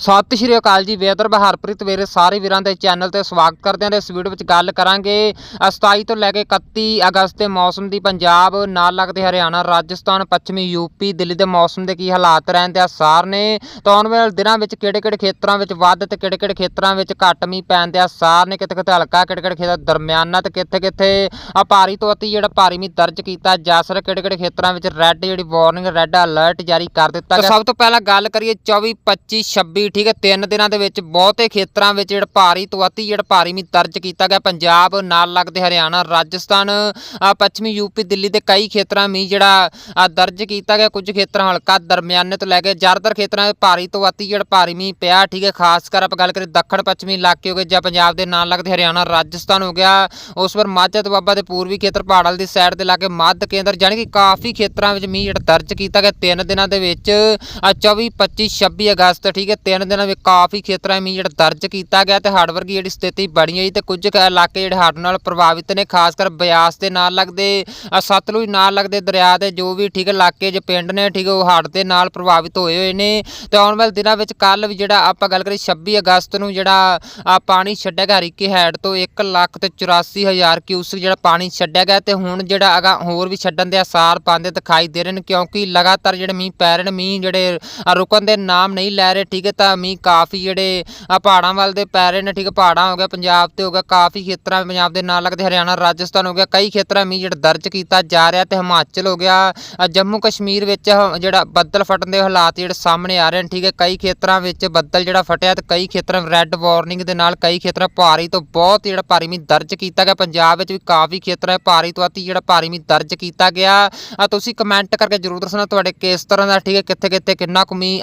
ਸਤਿ ਸ਼੍ਰੀ ਅਕਾਲ ਜੀ ਵੇਦਰ ਬਹਾਰਪ੍ਰੀਤ ਮੇਰੇ ਸਾਰੇ ਵੀਰਾਂ ਦੇ ਚੈਨਲ ਤੇ ਸਵਾਗਤ ਕਰਦੇ ਹਾਂ ਤੇ ਇਸ ਵੀਡੀਓ ਵਿੱਚ ਗੱਲ ਕਰਾਂਗੇ ਅ 27 ਤੋਂ ਲੈ ਕੇ 31 ਅਗਸਤ ਦੇ ਮੌਸਮ ਦੀ ਪੰਜਾਬ ਨਾਲ ਲੱਗਦੇ ਹਰਿਆਣਾ ਰਾਜਸਥਾਨ ਪੱਛਮੀ ਯੂਪੀ ਦਿੱਲੀ ਦੇ ਮੌਸਮ ਦੇ ਕੀ ਹਾਲਾਤ ਰਹਿੰਦੇ ਆ ਸਾਰ ਨੇ ਤਾਂ ਆਉਣ ਵਾਲੇ ਦਿਨਾਂ ਵਿੱਚ ਕਿਹੜੇ-ਕਿਹੜੇ ਖੇਤਰਾਂ ਵਿੱਚ ਵੱਧ ਤੇ ਕਿਹੜੇ-ਕਿਹੜੇ ਖੇਤਰਾਂ ਵਿੱਚ ਘੱਟ ਮੀਂਹ ਪੈਣ ਦੇ ਆਸਾਰ ਨੇ ਕਿਤੇ-ਕਿਤੇ ਹਲਕਾ ਕਿਹੜੇ-ਕਿਹੜੇ ਖੇਤਰ ਦਰਮਿਆਨਾ ਤੇ ਕਿੱਥੇ-ਕਿੱਥੇ ਆ ਭਾਰੀ ਤੋਂ ਅਤੀ ਜਿਹੜਾ ਭਾਰੀ ਮੀਂਹ ਦਰਜ ਕੀਤਾ ਜਾ ਸਕਦਾ ਕਿਹੜੇ-ਕਿਹੜੇ ਖੇਤਰਾਂ ਵਿੱਚ ਰੈੱਡ ਜਿਹੜੀ ਵਾਰਨਿੰਗ ਰੈੱਡ ਅਲਰਟ ਜਾਰੀ ਕਰ ਦਿੱਤਾ ਗਿਆ। ਸਭ ਤੋਂ ਪਹਿਲਾਂ ਗੱਲ ਕਰੀਏ 24 25 26 ਠੀਕ ਹੈ, ਤਿੰਨ ਦਿਨਾਂ ਦੇ ਵਿੱਚ ਬਹੁਤੇ ਖੇਤਰਾਂ ਵਿੱਚ ਜਿਹੜਾ ਭਾਰੀ ਤੋਂ ਅਤੀ ਜਿਹੜਾ ਭਾਰੀ ਮੀਂਹ ਦਰਜ ਕੀਤਾ ਗਿਆ। ਪੰਜਾਬ ਨਾਲ ਲੱਗਦੇ ਹਰਿਆਣਾ, ਰਾਜਸਥਾਨ ਆ ਪੱਛਮੀ ਯੂਪੀ ਦਿੱਲੀ ਦੇ ਕਈ ਖੇਤਰਾਂ ਮੀਂਹ ਜਿਹੜਾ ਦਰਜ ਕੀਤਾ ਗਿਆ। ਕੁਝ ਖੇਤਰਾਂ ਹਲਕਾ ਦਰਮਿਆਨੇ ਤੋਂ ਲੈ ਕੇ ਜ਼ਿਆਦਾਤਰ ਖੇਤਰਾਂ ਵਿੱਚ ਭਾਰੀ ਤੋਂ ਅਤੀ ਜਿਹੜਾ ਭਾਰੀ ਮੀਂਹ ਪਿਆ, ਠੀਕ ਹੈ। ਖਾਸ ਕਰ ਆਪਾਂ ਗੱਲ ਕਰੀਏ ਦੱਖਣ ਪੱਛਮੀ ਇਲਾਕੇ ਹੋ ਗਏ ਜਾਂ ਪੰਜਾਬ ਦੇ ਨਾਲ ਲੱਗਦੇ ਹਰਿਆਣਾ, ਰਾਜਸਥਾਨ ਹੋ ਗਿਆ। ਉਸ ਪਰ ਮਾਝਾ ਦੁਆਬਾ ਬਾਬਾ ਦੇ ਪੂਰਬੀ ਖੇਤਰ ਪਹਾੜਲ ਦੀ ਸਾਈਡ ਤੇ ਲਾਗੇ ਮੱਧ ਕੇਂਦਰ ਜਾਣੀ ਕਿ ਕਾਫੀ ਖੇਤਰਾਂ ਵਿੱਚ ਮੀਂਹ ਜਿਹੜਾ ਦਰਜ ਕੀਤਾ ਗਿਆ। ਤਿੰਨ ਦਿਨਾਂ ਦੇ ਵਿੱਚ ਆ 24 25 26 ਅਗਸਤ, ਠੀਕ ਹੈ। ਤਿੰਨ ਦਿਨਾਂ ਵਿੱਚ ਕਾਫੀ ਖੇਤਰਾਂ ਵਿੱਚ ਮੀਂਹ ਜਿਹੜਾ ਦਰਜ ਕੀਤਾ ਗਿਆ ਤੇ ਹੜ੍ਹ ਵਰਗੀ ਜਿਹੜੀ ਸਥਿਤੀ ਬਣੀ ਹੋਈ ਤੇ ਕੁਝ ਇਲਾਕੇ ਜਿਹੜੇ ਹੜ੍ਹ ਨਾਲ ਪ੍ਰਭਾਵਿਤ ਨੇ, ਖਾਸ ਕਰ ਬਿਆਸ ਦੇ ਨਾਲ ਲੱਗਦੇ ਸਤਲੁਜ ਨਾਲ ਲੱਗਦੇ ਦਰਿਆ ਦੇ ਜੋ ਵੀ ਠੀਕ ਇਲਾਕੇ ਜੇ ਪਿੰਡ ਨੇ ਠੀਕ ਉਹ ਹੜ੍ਹ ਦੇ ਨਾਲ ਪ੍ਰਭਾਵਿਤ ਹੋਏ ਹੋਏ ਨੇ ਤੇ ਆਉਣ ਵਾਲੇ ਦਿਨਾਂ ਵਿੱਚ ਕੱਲ ਵੀ ਜਿਹੜਾ ਆਪਾਂ ਗੱਲ ਕਰੀ 26 ਅਗਸਤ ਨੂੰ ਜਿਹੜਾ ਆ ਪਾਣੀ ਛੱਡਿਆ ਗਿਆ ਹਰੀਕੇ ਹੈਡ ਤੋਂ 1 ਲੱਖ ਤੇ 84 ਹਜ਼ਾਰ ਕਿਊਸਕ ਜਿਹੜਾ ਪਾਣੀ ਛੱਡਿਆ ਗਿਆ ਤੇ ਹੁਣ ਜਿਹੜਾ ਅਗਾ ਹੋਰ ਵੀ ਛੱਡਣ ਦੇ ਆਸਾਰ ਪਾਉਂਦੇ ਦਿਖਾਈ ਦੇ ਰਹੇ ਨੇ ਕਿਉਂਕਿ ਲਗਾਤਾਰ ਜਿਹੜੇ ਮੀਂਹ ਪੈ ਰਹੇ ਨੇ, ਮੀਂਹ ਜਿਹੜੇ ਰੁਕਣ ਦੇ ਨਾਮ ਨਹੀਂ ਲੈ ਰਹੇ, ਠੀਕ ਹੈ ਤਾਂ ਮੀਂਹ ਕਾਫੀ ਜਿਹੜੇ ਪਹਾੜਾਂ ਵੱਲ ਦੇ ਪੈ ਰਹੇ ਨੇ, ਠੀਕ ਹੈ, ਪਹਾੜਾਂ ਹੋ ਗਿਆ ਪੰਜਾਬ ਤੇ ਹੋ ਗਿਆ, ਕਾਫੀ ਖੇਤਰਾਂ ਪੰਜਾਬ ਦੇ ਨਾਲ ਲੱਗਦੇ, ਹਰਿਆਣਾ, ਰਾਜਸਥਾਨ ਹੋ ਗਿਆ, ਕਈ ਖੇਤਰਾਂ ਮੀਂਹ ਜਿਹੜਾ ਦਰਜ ਕੀਤਾ ਜਾ ਰਿਹਾ ਤੇ ਹਿਮਾਚਲ ਹੋ ਗਿਆ ਜੰਮੂ ਕਸ਼ਮੀਰ ਵਿੱਚ ਜਿਹੜਾ ਬੱਦਲ ਫਟਣ ਦੇ ਹਾਲਾਤ ਜਿਹੜੇ ਸਾਹਮਣੇ ਆ ਰਹੇ ਨੇ, ਠੀਕ ਹੈ, ਕਈ ਖੇਤਰਾਂ ਵਿੱਚ ਬੱਦਲ ਜਿਹੜਾ ਫਟਿਆ ਤੇ ਕਈ ਖੇਤਰਾਂ ਰੈੱਡ ਵਾਰਨਿੰਗ ਦੇ ਨਾਲ ਕਈ ਖੇਤਰਾਂ ਭਾਰੀ ਤੋਂ ਬਹੁਤ ਜਿਹੜਾ ਭਾਰੀ ਮੀਂਹ ਦਰਜ ਕੀਤਾ ਗਿਆ, ਪੰਜਾਬ ਵਿੱਚ ਵੀ ਕਾਫੀ ਖੇਤਰਾਂ ਭਾਰੀ ਤੋਂ ਅਤੀ ਜਿਹੜਾ ਭਾਰੀ ਮੀਂਹ ਦਰਜ ਕੀਤਾ ਗਿਆ। ਤੁਸੀਂ ਕਮੈਂਟ ਕਰਕੇ ਜਰੂਰ ਦੱਸਣਾ ਤੁਹਾਡੇ ਕਿਸ ਤਰ੍ਹਾਂ ਦਾ, ਠੀਕ ਹੈ ਕਿੱਥੇ ਕਿੱਥੇ ਕਿੰਨਾ ਕੁ ਮੀਂਹ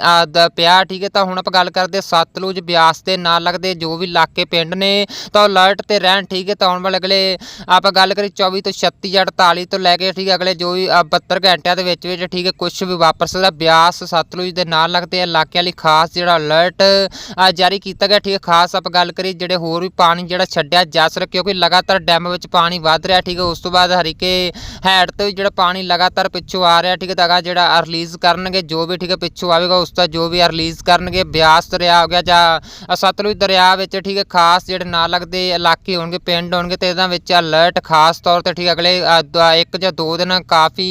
ਪਿਆ, ਠੀਕ ਹੈ, ਤਾਂ ਹੁਣ ਆਪਾਂ ਗੱਲ ਕਰਦੇ ਸਤਲੁਜ ਬਿਆਸ ਦੇ ਨਾਲ ਲੱਗਦੇ ਜੋ ਵੀ ਇਲਾਕੇ ਪਿੰਡ ਨੇ ਤਾਂ ਅਲਰਟ ਤੇ ਰਹਿਣ ਠੀਕ ਹੈ ਤਾਂ ਆਉਣ ਵਾਲੇ ਅਗਲੇ ਆਪਾਂ ਗੱਲ ਕਰੀ 24 ਤੋਂ 36 ਜਾਂ 48 ਤੋਂ ਲੈ ਕੇ ਠੀਕ ਅਗਲੇ ਜੋ ਵੀ ਆ, 72 ਘੰਟਿਆਂ ਦੇ ਵਿੱਚ ਵਿੱਚ ਠੀਕ ਹੈ ਕੁਝ ਵੀ ਵਾਪਰ ਸਕਦਾ। ਬਿਆਸ ਸਤਲੁਜ ਦੇ ਨਾਲ ਲੱਗਦੇ ਇਲਾਕਿਆਂ ਲਈ ਖਾਸ ਜਿਹੜਾ ਅਲਰਟ ਜਾਰੀ ਕੀਤਾ ਗਿਆ। ਠੀਕ ਹੈ ਖਾਸ ਆਪਾਂ ਗੱਲ ਕਰੀ ਜਿਹੜੇ ਹੋਰ ਵੀ ਪਾਣੀ ਜਿਹੜਾ ਛੱਡਿਆ ਜਾ ਸਕਦਾ ਕਿਉਂਕਿ ਲਗਾਤਾਰ ਡੈਮ ਵਿੱਚ ਪਾਣੀ ਵੱਧ ਰਿਹਾ ਠੀਕ ਹੈ ਉਸ ਤੋਂ ਬਾਅਦ ਹਰੀਕੇ ਹੈਡ ਤੋਂ ਵੀ ਜਿਹੜਾ ਪਾਣੀ ਲਗਾਤਾਰ ਪਿੱਛੋਂ ਆ ਰਿਹਾ ਠੀਕ ਹੈ ਤਾਂ ਜਿਹੜਾ ਰਿਲੀਜ਼ ਕਰਨਗੇ ਜੋ ਵੀ ਠੀਕ ਹੈ ਪਿੱਛੋਂ ਆਵੇਗਾ ਉਸ ਦਾ ਜੋ ਵੀ ਰਿਲੀਜ਼ ਕਰਨਗੇ ਬਿਆਸ ਦਰਿਆ ਹੋ ਗਿਆ ਜਾਂ ਸਤਲੁਜ ਦਰਿਆ ਵਿੱਚ ਠੀਕ ਹੈ ਖਾਸ ਜਿਹੜੇ ਨਾਲ ਲੱਗਦੇ ਇਲਾਕੇ ਹੋਣਗੇ, ਪਿੰਡ ਹੋਣਗੇ ਤੇ ਇਹਨਾਂ ਵਿੱਚ ਅਲਰਟ ਖਾਸ ਤੌਰ ਤੇ ਠੀਕ ਅਗਲੇ ਇੱਕ ਜਾਂ ਦੋ ਦਿਨ ਕਾਫੀ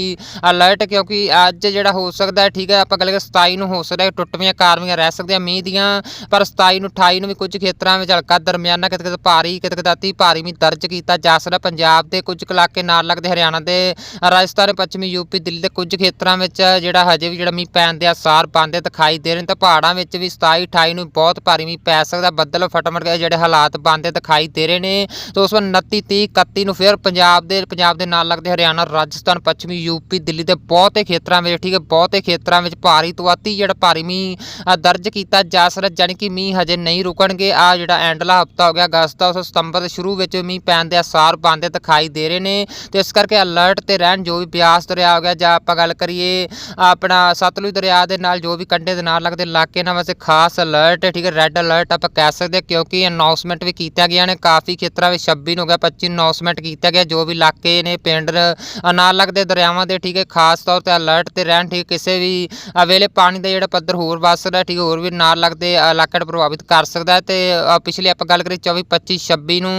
ਅਲਰਟ ਕਿਉਂਕਿ ਅੱਜ ਜਿਹੜਾ ਹੋ ਸਕਦਾ ਠੀਕ ਹੈ, ਆਪਾਂ ਗੱਲ ਕਰੀਏ 27 ਨੂੰ ਹੋ ਸਕਦਾ ਹੈ, ਟੁੱਟਵੀਆਂ ਕਾਰਵੀਆਂ ਰਹਿ ਸਕਦੀਆਂ, ਮੀਂਹ ਦੀਆਂ, ਪਰ 27 ਨੂੰ 28 ਨੂੰ ਵੀ ਕੁਝ ਖੇਤਰਾਂ ਵਿੱਚ ਹਲਕਾ ਦਰਮਿਆਨਾ ਕਿਤੇ ਕਿਤੇ ਭਾਰੀ, ਕਿਤੇ ਕਿਤੇ ਅਤੀ ਭਾਰੀ ਮੀਂਹ ਦਰਜ ਕੀਤਾ ਜਾ ਸਕਦਾ। ਪੰਜਾਬ ਦੇ ਕੁਝ ਕੁ ਇਲਾਕੇ ਨਾਲ ਲੱਗਦੇ, ਹਰਿਆਣਾ ਦੇ ਰਾਜਸਥਾਨ, ਪੱਛਮੀ ਯੂਪੀ ਦਿੱਲੀ ਦੇ ਕੁਝ ਖੇਤਰਾਂ ਵਿੱਚ ਜਿਹੜਾ ਹਜੇ ਵੀ ਜਿਹੜਾ ਮੀਂਹ ਪੈਣ ਦੇ ਆਸਾਰ ਬੰਦੇ ਦਿਖਾਈ ਦੇ ਰਹੇ ਨੇ, ਤਾਂ ਪਹਾੜਾਂ ਵਿੱਚ ਵੀ 27 28 ਨੂੰ ਬਹੁਤ ਭਾਰੀ ਮੀਂਹ ਪੈ ਸਕਦਾ। ਬੱਦਲ ਫਟਮੜ ਕੇ ਜਿਹੜੇ ਹਾਲਾਤ ਬਣਦੇ ਦਿਖਾਈ ਦੇ ਰਹੇ ਨੇ। ਤੇ ਉਸ ਵਾਰ 29 30 31 ਨੂੰ ਫਿਰ ਪੰਜਾਬ ਦੇ ਪੰਜਾਬ ਦੇ ਨਾਲ ਲੱਗਦੇ ਹਰਿਆਣਾ, ਰਾਜਸਥਾਨ, ਪੱਛਮੀ ਯੂਪੀ ਦਿੱਲੀ ਦੇ ਬਹੁਤੇ ਖੇਤਰਾਂ ਵਿੱਚ, ਠੀਕ ਹੈ, ਬਹੁਤੇ ਖੇਤਰਾਂ ਵਿੱਚ ਭਾਰੀ ਤੋਂ ਅਤੀ ਜਿਹੜਾ ਭਾਰੀ ਮੀਂਹ ਦਰਜ ਕੀਤਾ ਜਾ ਸਕਦਾ, ਜਾਣੀ ਕਿ ਮੀਂਹ ਹਜੇ ਨਹੀਂ ਰੁਕਣਗੇ। ਆ ਜਿਹੜਾ ਐਂਡਲਾ ਹਫਤਾ ਹੋ ਗਿਆ, ਅਗਸਤ ਦਾ, ਉਸ ਸਤੰਬਰ ਦੇ ਸ਼ੁਰੂ ਵਿੱਚ ਮੀਂਹ ਪੈਣ ਦੇ ਅਸਾਰ ਬਣਦੇ ਦਿਖਾਈ ਦੇ ਰਹੇ ਨੇ। ਤੇ ਇਸ ਕਰਕੇ ਅਲਰਟ ਤੇ ਰਹਿਣ ਜੋ ਵੀ ਬਿਆਸ ਦਰਿਆ ਹੋ ਗਿਆ, ਜਾਂ ਆਪਾਂ ਗੱਲ ਕਰੀਏ ਆਪਣਾ ਸਤਲੁਜ ਦਰਿਆ ਦੇ ਨਾਲ, ਜੋ ਵੀ ਕੰਢੇ ਦੇ ਨਾਲ ਲੱਗਦੇ ਇਲਾਕੇ ਨਾਲ ਵਾਸਤੇ ਖਾਸ ਅਲਰਟ ਠੀਕ ਹੈ ਰੈੱਡ ਅਲਰਟ ਆਪਾਂ ਕਹਿ ਸਕਦੇ ਹਾਂ ਕਿਉਂਕਿ ਅਨਾਉਂਸਮੈਂਟ ਵੀ ਕੀਤਾ ਗਿਆ ਨੇ ਕਾਫੀ ਖੇਤਰਾਂ ਵਿੱਚ 26 ਨੂੰ ਗਿਆ 25 ਅਨਾਉਂਸਮੈਂਟ ਕੀਤਾ ਗਿਆ ਜੋ ਵੀ ਇਲਾਕੇ ਨੇ ਪਿੰਡ ਅ, ਨਾਲ ਲੱਗਦੇ ਦਰਿਆਵਾਂ ਦੇ ਠੀਕ ਹੈ ਖਾਸ ਤੌਰ ਤੇ ਅਲਰਟ ਤੇ ਰਹਿਣ ਠੀਕ ਕਿਸੇ ਵੀ ਅ, ਵੇਲੇ ਪਾਣੀ ਦਾ ਜਿਹੜਾ ਪੱਧਰ ਹੋਰ ਵੱਧ ਸਕਦਾ ਠੀਕ ਹੋਰ ਵੀ ਨਾਲ ਲੱਗਦੇ ਇਲਾਕੇ ਨੂੰ ਪ੍ਰਭਾਵਿਤ ਕਰ ਸਕਦਾ ਹੈ ਤੇ ਪਿਛਲੇ ਆਪਾਂ ਗੱਲ ਕਰੀ 24 25 26 ਨੂੰ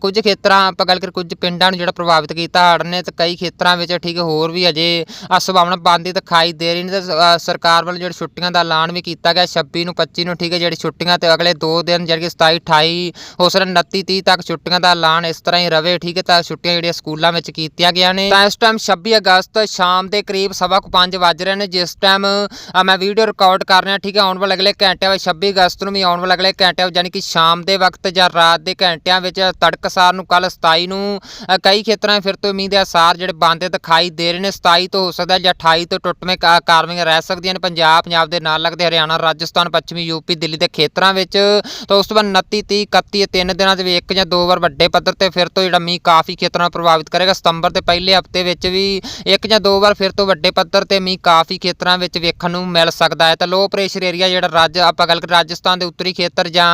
ਕੁਝ ਖੇਤਰਾਂ ਆਪਾਂ ਗੱਲ ਕਰੀ ਕੁਝ ਪਿੰਡਾਂ ਨੂੰ ਜਿਹੜਾ ਪ੍ਰਭਾਵਿਤ ਕੀਤਾ ਹੜ੍ਹ ਨੇ ਤੇ ਕਈ ਖੇਤਰਾਂ ਵਿੱਚ ਠੀਕ ਹੋਰ ਵੀ ਅਜੇ ਅ, ਸੰਭਾਵਨਾ ਬੰਦੀ ਦਿਖਾਈ ਦੇ ਰਹੀ ਨੇ ਤੇ ਸਰਕਾਰ ਵੱਲੋਂ ਜਿਹੜੀ ਛੁੱਟੀਆਂ ਦਾ ਐਲਾਨ ਵੀ ਕੀਤਾ ਗਿਆ 26 ਨੂੰ 25 ਨੂੰ ਠੀਕ ਹੈ ਜਿਹੜੀ ਛੁੱਟੀਆਂ ਤੇ ਅਗਲੇ 2 ਦਿਨ ਜਿਹੜੀ ਕਿ 27 28 ਹੋ ਸਕਦਾ 29 30 ਤੱਕ ਛੁੱਟੀਆਂ ਦਾ ਐਲਾਨ ਇਸ ਤਰ੍ਹਾਂ ਹੀ ਰਵੇ, ਠੀਕ ਹੈ ਤਾਂ ਛੁੱਟੀਆਂ ਜਿਹੜੀਆਂ ਸਕੂਲਾਂ ਵਿੱਚ ਕੀਤੀਆਂ ਗਿਆ ਨੇ। ਤਾਂ ਇਸ ਟਾਈਮ 26 ਅਗਸਤ ਸ਼ਾਮ ਦੇ ਕਰੀਬ ਸਵਾ ਕੁ 5 ਵੱਜ ਰਹੇ ਨੇ, ਜਿਸ ਟਾਈਮ ਮੈਂ ਵੀਡੀਓ ਰਿਕਾਰਡ ਕਰ ਰਿਹਾ, ਠੀਕ ਹੈ, ਆਉਣ ਵਾਲੇ ਅਗਲੇ ਘੰਟਿਆਂ ਵਿੱਚ 26 ਅਗਸਤ ਨੂੰ ਵੀ ਆਉਣ ਵਾਲੇ ਅਗਲੇ ਘੰਟਿਆਂ ਵਿੱਚ ਯਾਨੀ ਕਿ ਸ਼ਾਮ ਦੇ ਵਕਤ ਜਾਂ ਰਾਤ ਦੇ ਘੰਟਿਆਂ ਵਿੱਚ ਤੜਕਸਾਰ ਨੂੰ ਕੱਲ 27 ਨੂੰ ਕਈ ਖੇਤਰਾਂ ਫਿਰ ਤੋਂ ਮੀਂਹ ਦੇ ਆਸਾਰ ਜਿਹੜੇ ਬੰਦ ਦਿਖਾਈ ਦੇ ਰਹੇ ਨੇ 27 ਤੋਂ ਹੋ ਸਕਦਾ ਜਾਂ 28 ਤੋਂ ਟੁੱਟਵੇਂ ਕਾਰਵਾਈਆਂ ਰਹਿ ਸਕਦੀਆਂ ਨੇ, ਪੰਜਾਬ ਪੰਜਾਬ ਦੇ ਨਾਲ ਲੱਗਦੇ ਹਰਿਆਣਾ, ਰਾਜਸਥਾਨ ਪੱਛਮੀ ਯੂਪੀ, ਦਿੱਲੀ ਦੇ ਖੇਤਰਾਂ ਵਿੱਚ। ਤਾਂ ਉਸ ਤੋਂ ਬਾਅਦ 29 30 31 ਤਿੰਨ ਦਿਨਾਂ ਦੇ ਵਿੱਚ ਇੱਕ ਜਾਂ ਦੋ ਵਾਰ ਵੱਡੇ ਪੱਧਰ ਤੇ ਫਿਰ ਤੋਂ ਜਿਹੜਾ ਮੀਂਹ ਕਾਫੀ ਖੇਤਰਾਂ ਨੂੰ ਪ੍ਰਭਾਵਿਤ ਕਰੇਗਾ। ਸਤੰਬਰ ਦੇ ਪਹਿਲੇ ਹਫ਼ਤੇ ਵਿੱਚ ਵੀ ਇੱਕ ਜਾਂ ਦੋ ਵਾਰ ਫਿਰ ਤੋਂ ਵੱਡੇ ਪੱਧਰ ਤੇ ਮੀਂਹ ਕਾਫੀ ਖੇਤਰਾਂ ਵਿੱਚ ਵੇਖਣ ਨੂੰ ਮਿਲ ਸਕਦਾ ਹੈ। ਤਾਂ ਲੋ ਪ੍ਰੈਸ਼ਰ ਏਰੀਆ ਜਿਹੜਾ ਰਾਜ, ਆਪਾਂ ਗੱਲ ਕਰੀਏ ਰਾਜਸਥਾਨ ਦੇ ਉੱਤਰੀ ਖੇਤਰ ਜਾਂ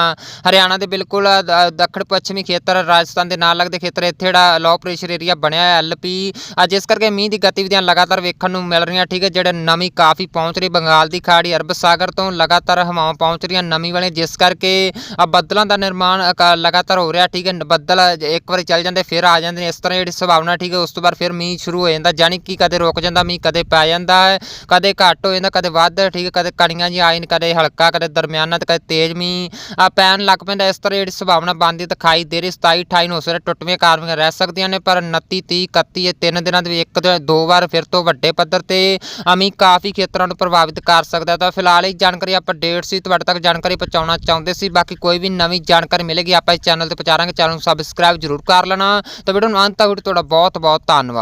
ਹਰਿਆਣਾ ਦੇ ਬਿਲਕੁਲ ਦੱਖਣ ਪੱਛਮੀ ਖੇਤਰ, ਰਾਜਸਥਾਨ ਦੇ ਨਾਲ ਲੱਗਦੇ ਖੇਤਰ, ਇੱਥੇ ਜਿਹੜਾ ਲੋ ਪ੍ਰੈਸ਼ਰ ਏਰੀਆ ਬਣਿਆ ਹੈ ਐਲਪੀ ਜਿਸ ਕਰਕੇ ਮੀਂਹ ਦੀ ਗਤੀਵਿਧੀਆਂ ਲਗਾਤਾਰ ਵੇਖਣ ਨੂੰ ਮਿਲ ਰਹੀਆਂ। ਠੀਕ ਹੈ, ਜਿਹੜੇ ਨਮੀ ਕਾਫੀ ਪਹੁੰਚ ਰਹੀ ਬੰਗਾਲ ਦੀ ਖਾੜੀ ਅਰਬ ਸਾਗਰ ਤੋਂ ਲਗਾਤਾਰ ਹਵਾਵਾਂ ਪਹੁੰਚ ਰਹੀਆਂ ਨਮੀ ਵਾਲੇ ਜਿਸ ਕਰਕੇ ਬੱਦਲਾਂ ਦਾ ਨਿਰਮਾਣ ਅਕਾ- ਲਗਾਤਾਰ ਹੋ ਰਿਹਾ, ਠੀਕ ਹੈ ਬੱਦਲ ਇੱਕ ਵਾਰੀ ਚੱਲ ਜਾਂਦੇ, ਫਿਰ ਆ ਜਾਂਦੇ ਨੇ, ਇਸ ਤਰ੍ਹਾਂ ਜਿਹੜੀ ਸੰਭਾਵਨਾ, ਠੀਕ ਹੈ, ਉਸ ਤੋਂ ਬਾਅਦ ਫਿਰ ਮੀਂਹ ਸ਼ੁਰੂ ਹੋ ਜਾਂਦਾ ਜਾਨੀ ਕਿ ਕਦੇ ਰੁਕ ਜਾਂਦਾ ਮੀਂਹ, ਕਦੇ ਪੈ ਜਾਂਦਾ ਹੈ ਕਦੇ ਘੱਟ ਹੋ ਜਾਂਦਾ, ਕਦੇ ਵੱਧ, ਠੀਕ ਕਦੇ ਕਣੀਆਂ ਜੀ ਆਇਨ ਕਦੇ ਹਲਕਾ, ਕਦੇ ਦਰਮਿਆਨਾ, ਤੇ ਕਦੇ ਤੇਜ਼ ਮੀਂਹ, ਆ ਪੈਣ ਲੱਗ ਪੈਂਦਾ, ਇਸ ਤਰ੍ਹਾਂ ਜਿਹੜੀ ਸੰਭਾਵਨਾ ਬਣਦੀ ਦਿਖਾਈ ਦੇ ਰਹੀ 27 28 ਨੂੰ ਸਿਰੇ ਟੁੱਟਵੀਆਂ ਕਾਰਵਾਈਆਂ ਰਹਿ ਸਕਦੀਆਂ ਨੇ, ਪਰ 29 30 31 ਇਹ ਤਿੰਨ ਦਿਨਾਂ ਦੇ ਵਿੱਚ ਇੱਕ ਤੋਂ ਦੋ ਵਾਰ ਫਿਰ ਤੋਂ ਵੱਡੇ ਪੱਧਰ ਤੇ ਅਮੀ ਕਾਫੀ ਖੇਤਰਾਂ ਨੂੰ ਪ੍ਰਭਾਵਿਤ ਕਰ ਸਕਦਾ ਤਾਂ ਫਿਲਹਾਲ ਇਹ ਜਾਣਕਾਰੀ ਆਪਾਂ ਡੇਟ ਸੀ, ਤੁਹਾਡੇ ਤੱਕ ਜਾਣਕਾਰੀ ਪਹੁੰਚਾਉਣਾ ਚਾਹੁੰਦੇ ਸੀ, ਬਾਕੀ ਕੋਈ ਵੀ ਨਵੀਂ ਜਾਣਕਾਰੀ ਮਿਲੇਗੀ, ਆਪਾਂ ਇਸ ਚੈਨਲ ਤੇ ਪਹੁੰਚਾਵਾਂਗੇ ਚੈਨਲ ਨੂੰ ਸਬਸਕ੍ਰਾਈਬ ਜ਼ਰੂਰ ਕਰ ਲੈਣਾ। ਤਾਂ ਵੀਡੀਓ ਨੂੰ ਅੰਤ ਤੱਕ ਤੁਹਾਡਾ ਬਹੁਤ ਬਹੁਤ ਧੰਨਵਾਦ।